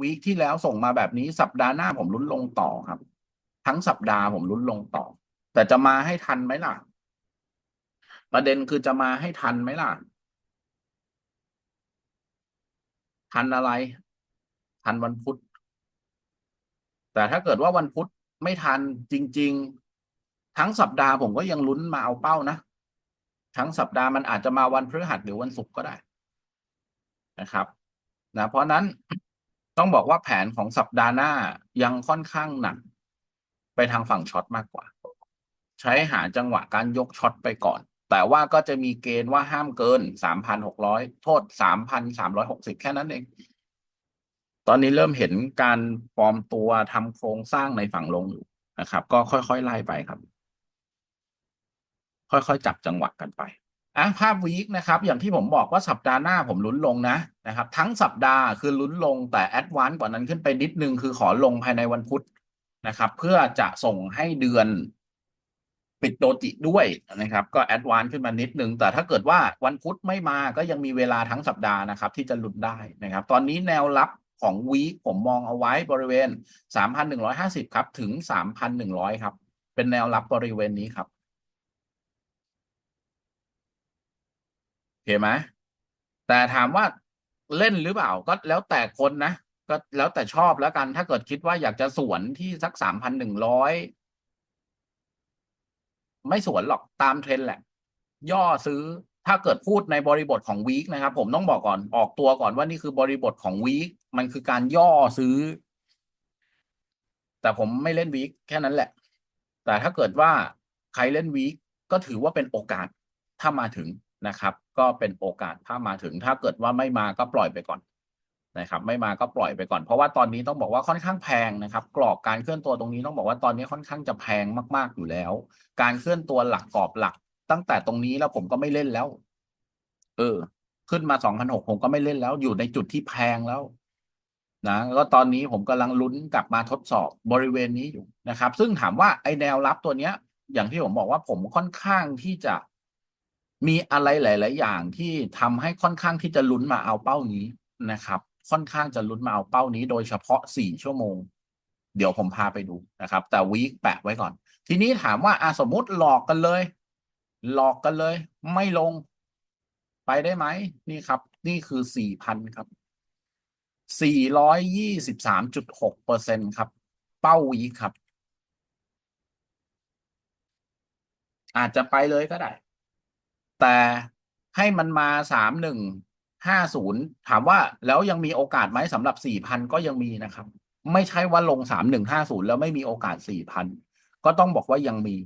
วีคที่แล้วส่งมาแบบนี้สัปดาห์หน้าผมลุ้นลงต่อครับ ทั้งสัปดาห์ผมลุ้นลงต่อ แต่จะมาให้ทันไหมล่ะ ประเด็นคือจะมาให้ทันไหมล่ะ ทันอะไร ทันวันพุธแต่ถ้าเกิดว่าวันพุธไม่ทันจริง ๆ ทั้งสัปดาห์ผมก็ยังลุ้นมาเอาเป้านะทั้งสัปดาห์มันอาจจะมาวันพฤหัสหรือวันศุกร์ก็ได้นะครับนะเพราะนั้น ต้องบอกว่าแผนของสัปดาห์หน้ายังค่อนข้างหนัก ไปทางฝั่งช็อตมากกว่า ใช้หาจังหวะการยกช็อตไปก่อน แต่ว่าก็จะมีเกณฑ์ว่าห้ามเกินสามพันหกร้อยโทษสามพันสามร้อยหกสิบแค่นั้นเอง ตอนนี้เริ่มเห็นการฟอร์มตัวทำโครงสร้างในฝั่งลงอยู่นะครับ ก็ค่อยๆไล่ไปครับ ค่อยๆจับจังหวะกันไป อะภาพวีคนะครับ อย่างที่ผมบอกว่าสัปดาห์หน้าผมลุ้นลงนะนะครับ ทั้งสัปดาห์คือลุ้นลงแต่แอดวานซ์กว่านั้นขึ้นไปนิดนึงคือขอลงภายในวันพุธนะครับ เพื่อจะส่งให้เดือนปิดโดจิด้วยนะครับ ก็แอดวานซ์ขึ้นมานิดนึง แต่ถ้าเกิดว่าวันพุธไม่มาก็ยังมีเวลาทั้งสัปดาห์นะครับ ที่จะหลุดได้นะครับ ตอนนี้แนวรับของวีคผมมองเอาไว้บริเวณ 3,150 ครับ ถึง 3,100 ครับ เป็นแนวรับบริเวณนี้ครับ โอเคไหมแต่ถามว่าเล่นหรือเปล่าก็แล้วแต่คนนะก็แล้วแต่ชอบแล้วกัน ถ้าเกิดคิดว่าอยากจะสวนที่สักสามพันหนึ่งร้อยไม่สวนหรอกตามเทรนด์แหละ ย่อซื้อถ้าเกิดพูดในบริบทของวีคนะครับ ผมต้องบอกก่อนออกตัวก่อนว่านี่คือบริบทของวีคมันคือการย่อซื้อ แต่ผมไม่เล่นวีคแค่นั้นแหละ แต่ถ้าเกิดว่าใครเล่นวีคก็ถือว่าเป็นโอกาสถ้ามาถึง นะครับ ก็เป็นโอกาสถ้ามาถึง ถ้าเกิดว่าไม่มาก็ปล่อยไปก่อนนะครับ ไม่มาก็ปล่อยไปก่อน เพราะว่าตอนนี้ต้องบอกว่าค่อนข้างแพงนะครับ กรอบการเคลื่อนตัวตรงนี้ต้องบอกว่าตอนนี้ค่อนข้างจะแพงมากๆอยู่แล้ว การเคลื่อนตัวหลักกรอบหลัก ตั้งแต่ตรงนี้แล้วผมก็ไม่เล่นแล้ว เออ ขึ้นมาสองพันหกผมก็ไม่เล่นแล้ว อยู่ในจุดที่แพงแล้วนะก็ตอนนี้ผมกำลังลุ้นกลับมาทดสอบบริเวณนี้อยู่นะครับ ซึ่งถามว่าไอแนวรับตัวเนี้ย อย่างที่ผมบอกว่าผมค่อนข้างที่จะ มีอะไรหลาย ๆ อย่างที่ทำให้ค่อนข้างที่จะลุ้นมาเอาเป้านี้นะครับ ค่อนข้างจะลุ้นมาเอาเป้านี้ โดยเฉพาะสี่ชั่วโมง เดี๋ยวผมพาไปดูนะครับ แต่วีคแปะไว้ก่อน ทีนี้ถามว่าอาสมมุติหลอกกันเลย หลอกกันเลย ไม่ลง ไปได้ไหมนี่ครับ นี่คือสี่พันครับสี่ร้อยยี่สิบสามจุดหกเปอร์เซ็นครับ เป้าวีคครับ อาจจะไปเลยก็ได้ แต่ให้มันมาสามหนึ่งห้าศูนย์ถามว่าแล้วยังมีโอกาสไหมสำหรับสี่พันก็ยังมีนะครับ ไม่ใช่ว่าลงสามหนึ่งห้าศูนย์แล้วไม่มีโอกาสสี่พันก็ต้องบอกว่ายังมี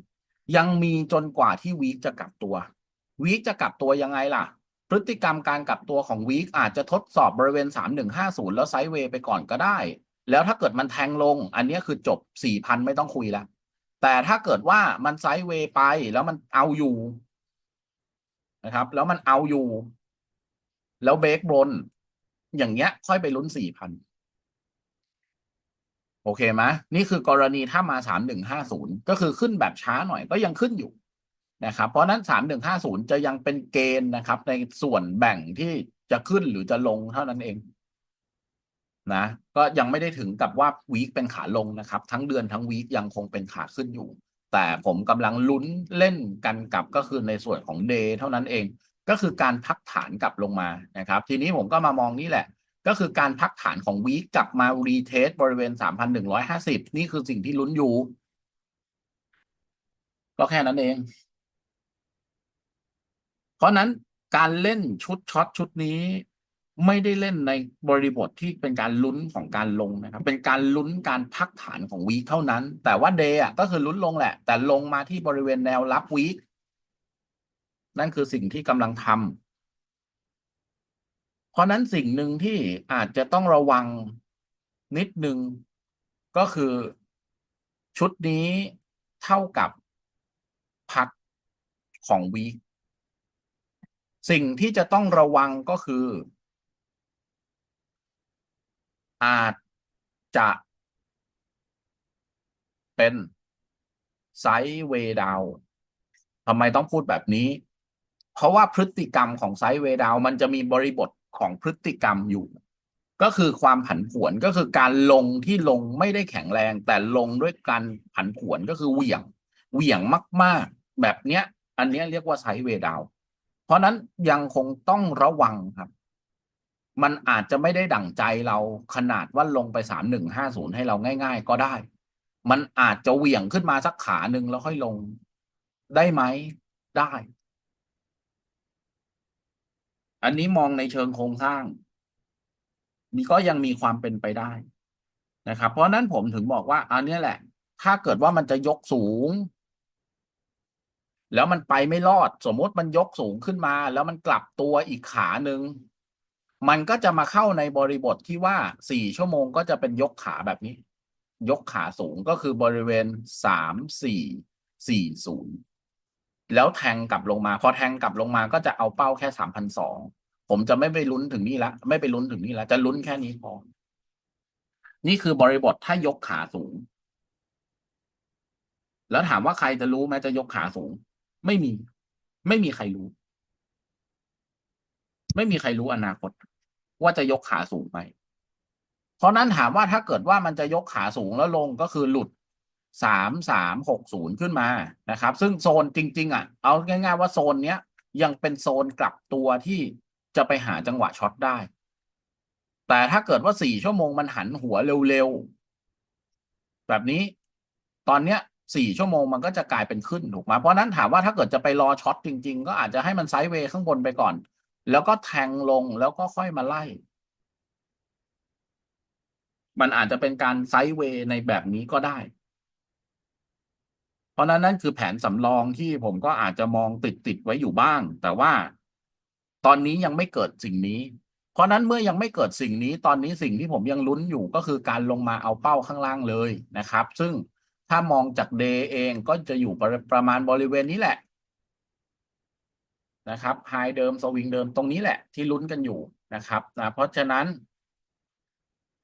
ยังมีจนกว่าที่วีคจะกลับตัววีคจะกลับตัวยังไงล่ะ พฤติกรรมการกลับตัวของวีคอาจจะทดสอบบริเวณสามหนึ่งห้าศูนย์แล้วไซด์เวย์ไปก่อนก็ได้ แล้วถ้าเกิดมันแทงลง อันนี้คือจบสี่พันไม่ต้องคุยแล้ว แต่ถ้าเกิดว่ามันไซด์เวย์ไปแล้วมันเอาอยู่ นะครับ แล้วมันเอาอยู่ แล้วเบรกบน อย่างเงี้ย ค่อยไปลุ้นสี่พันโอเคไหมนี่คือกรณีถ้ามาสามหนึ่งห้าศูนย์ก็คือขึ้นแบบช้าหน่อยก็ยังขึ้นอยู่นะครับ เพราะนั้นสามหนึ่งห้าศูนย์จะยังเป็นเกณฑ์นะครับ ในส่วนแบ่งที่จะขึ้นหรือจะลงเท่านั้นเองนะก็ยังไม่ได้ถึงกับว่าวีคเป็นขาลงนะครับ ทั้งเดือนทั้งวีคยังคงเป็นขาขึ้นอยู่ แต่ผมกำลังลุ้นเล่นกันกับก็คือในส่วนของเดย์เท่านั้นเอง ก็คือการพักฐานกลับลงมานะครับ ทีนี้ผมก็มามองนี่แหละ ก็คือการพักฐานของวีกลับมารีเทสบริเวณ 3,150 นี่คือสิ่งที่ลุ้นอยู่ ก็แค่นั้นเอง เพราะนั้นการเล่นชุดช็อตชุดนี้ ไม่ได้เล่นในบริบทที่เป็นการลุ้นของการลงนะครับ เป็นการลุ้นการพักฐานของวีคเท่านั้น แต่ว่าเดย์อะก็คือลุ้นลงแหละ แต่ลงมาที่บริเวณแนวรับวีคนั่นคือสิ่งที่กำลังทำเพราะนั้นสิ่งหนึ่งที่อาจจะต้องระวังนิดนึงก็คือชุดนี้เท่ากับพักของวีคสิ่งที่จะต้องระวังก็คือ อาจจะเป็นไซเวดาวทำไมต้องพูดแบบนี้ เพราะว่าพฤติกรรมของไซเวดาวมันจะมีบริบทของพฤติกรรมอยู่ ก็คือความผันผวนก็คือการลงที่ลงไม่ได้แข็งแรง แต่ลงด้วยการผันผวนก็คือเหวี่ยง เหวี่ยงมาก ๆ แบบเนี้ย อันเนี้ยเรียกว่าไซเวดาว เพราะนั้นยังคงต้องระวังครับ มันอาจจะไม่ได้ดั่งใจเราขนาดว่าลงไปสามหนึ่งห้าศูนย์ให้เราง่าย ๆ ก็ได้ มันอาจจะเหวี่ยงขึ้นมาสักขาหนึ่งแล้วค่อยลงได้ไหมได้ อันนี้มองในเชิงโครงสร้าง นี่ก็ยังมีความเป็นไปได้นะครับ เพราะนั้นผมถึงบอกว่าอันเนี้ยแหละ ถ้าเกิดว่ามันจะยกสูง แล้วมันไปไม่รอด สมมติมันยกสูงขึ้นมา แล้วมันกลับตัวอีกขาหนึ่ง มันก็จะมาเข้าในบริบทที่ว่าสี่ชั่วโมงก็จะเป็นยกขาแบบนี้ ยกขาสูงก็คือบริเวณสามสี่สี่ศูนย์แล้วแทงกลับลงมา พอแทงกลับลงมาก็จะเอาเป้าแค่สามพันสองผมจะไม่ไปลุ้นถึงนี่ละ ไม่ไปลุ้นถึงนี่ละ จะลุ้นแค่นี้พอ นี่คือบริบทถ้ายกขาสูง แล้วถามว่าใครจะรู้ไหมจะยกขาสูง ไม่มี ไม่มีใครรู้ ไม่มีใครรู้อนาคต ว่าจะยกขาสูงไหม เพราะนั้นถามว่าถ้าเกิดว่ามันจะยกขาสูงแล้วลงก็คือหลุดสามสามหกศูนย์ขึ้นมานะครับ ซึ่งโซนจริง ๆ อะ เอาง่าย ๆ ว่าโซนเนี้ยยังเป็นโซนกลับตัวที่จะไปหาจังหวะช็อตได้ แต่ถ้าเกิดว่าสี่ชั่วโมงมันหันหัวเร็วๆ แบบนี้ ตอนเนี้ยสี่ชั่วโมงมันก็จะกลายเป็นขึ้นถูกไหมเพราะนั้นถามว่าถ้าเกิดจะไปรอช็อตจริง ๆ ก็อาจจะให้มันไซด์เวย์ข้างบนไปก่อน แล้วก็แทงลงแล้วก็ค่อยมาไล่ มันอาจจะเป็นการไซด์เวย์ในแบบนี้ก็ได้ เพราะนั้นนั่นคือแผนสำรองที่ผมก็อาจจะมองติดติดไว้อยู่บ้าง แต่ว่าตอนนี้ยังไม่เกิดสิ่งนี้ เพราะนั้นเมื่อยังไม่เกิดสิ่งนี้ ตอนนี้สิ่งที่ผมยังลุ้นอยู่ก็คือการลงมาเอาเป้าข้างล่างเลยนะครับ ซึ่งถ้ามองจากเดย์เองก็จะอยู่ประประมาณบริเวณนี้แหละ นะครับไฮเดิมสวิงเดิมตรงนี้แหละที่ลุ้นกันอยู่นะครับนะเพราะฉะนั้น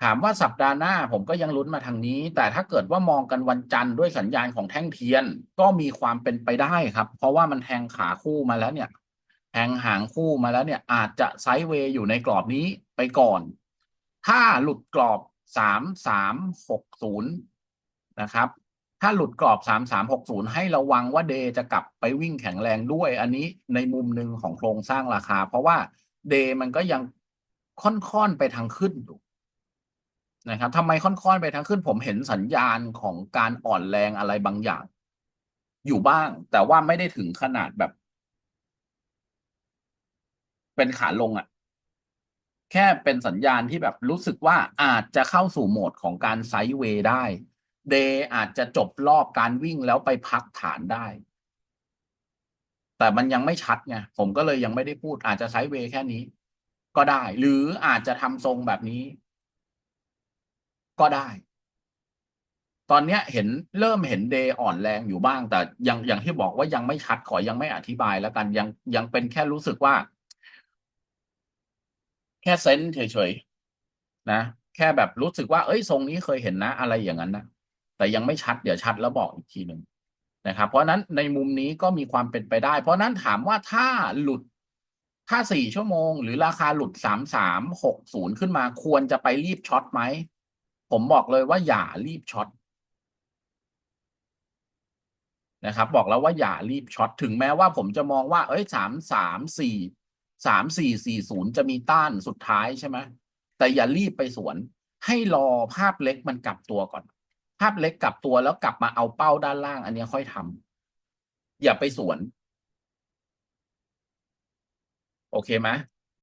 ถามว่าสัปดาห์หน้าผมก็ยังลุ้นมาทางนี้ แต่ถ้าเกิดว่ามองกันวันจันทร์ด้วยสัญญาณของแท่งเทียนก็มีความเป็นไปได้ครับ เพราะว่ามันแทงขาคู่มาแล้วเนี่ยแทงหางคู่มาแล้วเนี่ย อาจจะไซด์เวย์อยู่ในกรอบนี้ไปก่อน ถ้าหลุดกรอบสามสามหกศูนย์นะครับ ถ้าหลุดกรอบสามสามหกศูนย์ให้ระวังว่าเดย์จะกลับไปวิ่งแข็งแรงด้วย อันนี้ในมุมหนึ่งของโครงสร้างราคา เพราะว่าเดย์มันก็ยังค่อนๆไปทางขึ้นอยู่นะครับทำไมค่อนๆไปทางขึ้น ผมเห็นสัญญาณของการอ่อนแรงอะไรบางอย่าง อยู่บ้าง แต่ว่าไม่ได้ถึงขนาดแบบ เป็นขาลงอะ่ะ แค่เป็นสัญญาณที่แบบรู้สึกว่าอาจจะเข้าสู่โหมดของการไซด์เวย์ได้ เดย์อาจจะจบรอบการวิ่งแล้วไปพักฐานได้ แต่มันยังไม่ชัดไงผมก็เลยยังไม่ได้พูดอาจจะไซด์เวย์แค่นี้ ก็ได้ หรืออาจจะทำทรงแบบนี้ ก็ได้ ตอนนี้เห็นเริ่มเห็นเดย์อ่อนแรงอยู่บ้าง แต่ยังอย่างที่บอกว่ายังไม่ชัดขอยังไม่อธิบายแล้วกันยังยังเป็นแค่รู้สึกว่า แค่เซนเฉยๆนะแค่แบบรู้สึกว่า เอ้ยทรงนี้เคยเห็นนะ อะไรอย่างนั้นนะ แต่ยังไม่ชัดเดี๋ยวชัดแล้วบอกอีกทีหนึ่งนะครับ เพราะนั้นในมุมนี้ก็มีความเป็นไปได้ เพราะนั้นถามว่าถ้าหลุดถ้าสี่ชั่วโมง หรือราคาหลุดสามสามหกศูนย์ขึ้นมาควรจะไปรีบช็อตไหม ผมบอกเลยว่าอย่ารีบช็อตนะครับ บอกแล้วว่าอย่ารีบช็อตถึงแม้ว่าผมจะมองว่า เอ้ยสามสามสี่สามสี่สี่ศูนย์จะมีต้านสุดท้ายใช่ไหมแต่อย่ารีบไปสวน ให้รอภาพเล็กมันกลับตัวก่อน ภาพเล็กกลับตัวแล้วกลับมาเอาเป้าด้านล่าง อันนี้ค่อยทำอย่าไปสวน โอเคไหม